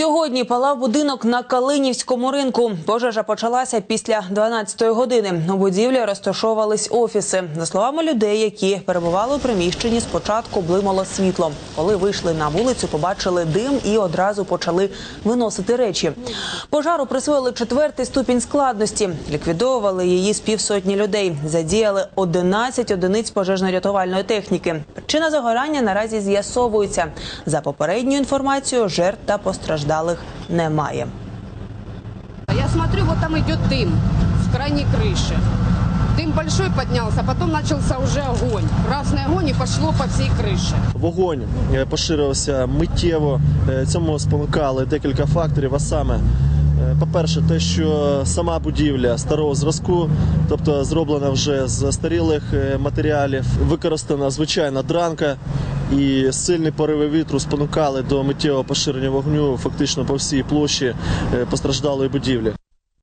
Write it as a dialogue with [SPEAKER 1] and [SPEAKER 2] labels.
[SPEAKER 1] Сьогодні палав будинок на Калинівському ринку. Пожежа почалася після 12-ї години. У будівлі розташовувались офіси. За словами людей, які перебували у приміщенні, спочатку блимало світло. Коли вийшли на вулицю, побачили дим і одразу почали виносити речі. Пожару присвоїли четвертий ступінь складності. Ліквідовували її з півсотні людей. Задіяли 11 одиниць пожежно-рятувальної техніки. Причина загорання наразі з'ясовується. За попередньою інформацією, жертв та постраждалих немає.
[SPEAKER 2] Я смотрю, вот там идет дым с крайней крыши. Дым большой поднялся, потом начался уже огонь. Красный огонь и пошло по всей крыше.
[SPEAKER 3] Вогонь е, поширився миттєво. Е, Цьому спонукали декілька факторів. А саме, е, по-перше, те, що сама будівля старого зразку, тобто зроблена вже з застарілих е, матеріалів, використана звичайна дранка. І сильні пориви вітру спонукали до миттєвого поширення вогню фактично по всій площі е, постраждалої будівлі.